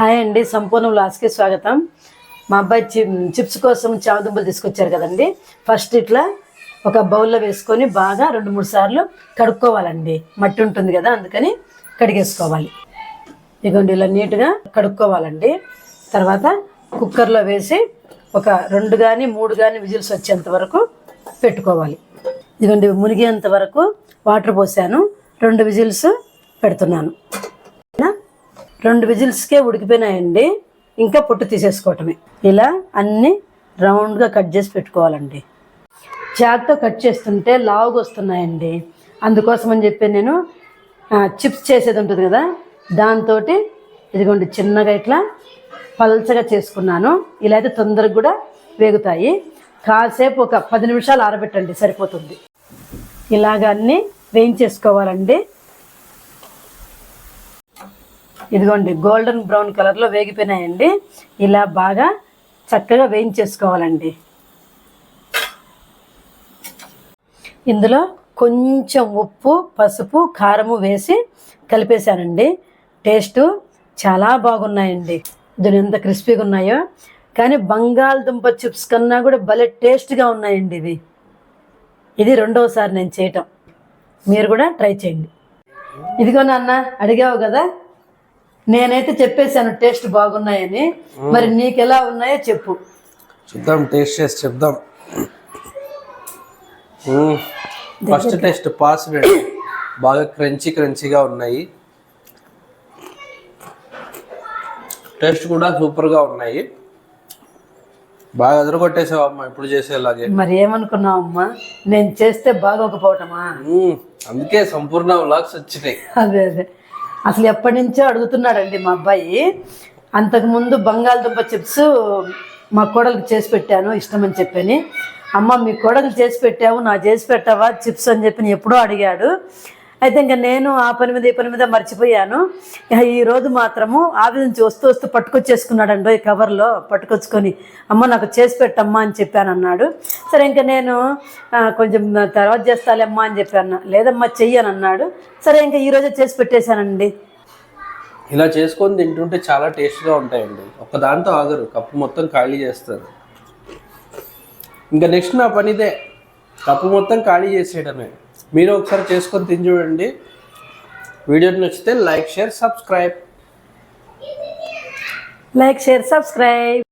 Hi అండి సంపూర్ణ లాస్కి స్వాగతం. మా అబ్బాయి చి చిప్స్ కోసం చామదుంపలు తీసుకొచ్చారు కదండి. ఫస్ట్ ఇట్లా ఒక బౌల్లో వేసుకొని బాగా రెండు మూడు సార్లు కడుక్కోవాలండి. మట్టి ఉంటుంది కదా అందుకని కడిగేసుకోవాలి. ఇదిగోండి ఇలా నీట్గా కడుక్కోవాలండి. తర్వాత కుక్కర్లో వేసి ఒక రెండు కానీ మూడు కానీ విజిల్స్ వచ్చేంత వరకు పెట్టుకోవాలి. ఇదిగోండి మునిగేంత వరకు వాటర్ పోసాను. రెండు విజిల్స్ పెడుతున్నాను. రెండు విజిల్స్కే ఉడికిపోయినాయండి. ఇంకా పొట్టు తీసేసుకోవటమే. ఇలా అన్నీ రౌండ్గా కట్ చేసి పెట్టుకోవాలండి. చాక్తో కట్ చేస్తుంటే లావుగా వస్తున్నాయండి. అందుకోసం అని చెప్పి నేను చిప్స్ చేసేది ఉంటుంది కదా దాంతో ఇదిగోండి చిన్నగా ఇట్లా పల్చగా చేసుకున్నాను. ఇలా అయితే తొందరగా కూడా వేగుతాయి. కాసేపు ఒక పది నిమిషాలు ఆరబెట్టండి సరిపోతుంది. ఇలాగ అన్నీ వేయించేసుకోవాలండి. ఇదిగోండి గోల్డెన్ బ్రౌన్ కలర్లో వేగిపోయినాయండి. ఇలా బాగా చక్కగా వేయించేసుకోవాలండి. ఇందులో కొంచెం ఉప్పు పసుపు కారము వేసి కలిపేశానండి. టేస్టు చాలా బాగున్నాయండి. దీని ఎంత క్రిస్పీగా ఉన్నాయో. కానీ బంగాళదుంప చిప్స్ కన్నా కూడా భలే టేస్ట్గా ఉన్నాయండి ఇవి. ఇది రెండవసారి నేను చేయటం. మీరు కూడా ట్రై చేయండి. ఇదిగో నాన్న అడిగావు కదా నేనైతే చెప్పేశాను టేస్ట్ బాగున్నాయని. మరి నీకు ఎలా ఉన్నాయో చెప్పు. చూద్దాం టేస్ట్ చేసి చెప్దాం. ఫస్ట్ టేస్ట్ పాస్ బాగా క్రంచీ క్రంచీగా ఉన్నాయి. టేస్ట్ కూడా సూపర్గా ఉన్నాయి. బాగా ఎదురుకొట్టేసావు అమ్మ ఇప్పుడు చేసేలాగే. మరి ఏమనుకున్నావు అమ్మా నేను చేస్తే బాగోకపోవటమా. అందుకే సంపూర్ణ వ్లాగ్స్ వచ్చినాయి. అదే అదే. అసలు ఎప్పటి నుంచో అడుగుతున్నాడండి మా అబ్బాయి. అంతకుముందు బంగాళదుంప చిప్స్ మా కోడలికి చేసి పెట్టాను ఇష్టమని చెప్పని. అమ్మ మీ కోడలికి చేసి పెట్టావు నా చేసి పెట్టావా చిప్స్ అని చెప్పి ఎప్పుడో అడిగాడు. అయితే ఇంకా నేను ఆ పని మీద ఈ పని మీద మర్చిపోయాను. ఈరోజు ఈ రోజు మాత్రము ఆఫీస్ నుంచి వస్తూ వస్తూ పట్టుకొచ్చేసుకున్నాడండి ఈ కవర్లో పట్టుకొచ్చుకొని అమ్మ నాకు చేసి పెట్టమ్మా అని చెప్పాను అన్నాడు సరే ఇంకా నేను కొంచెం తర్వాత చేస్తాలేమ్మా అని చెప్పాను. లేదమ్మా చెయ్యను అన్నాడు. సరే ఇంకా ఈ రోజే చేసి పెట్టేశానండి. ఇలా చేసుకొని తింటుంటే చాలా టేస్ట్గా ఉంటాయండి. ఒక దాంతో ఆగరు కప్పు మొత్తం ఖాళీ చేస్తారు. ఇంకా నెక్స్ట్ నా పనిదే కప్పు మొత్తం ఖాళీ చేసేయడమే. మీరు ఒకసారి చేసుకొని తిని చూడండి. వీడియో నచ్చితే like share subscribe. Like share subscribe.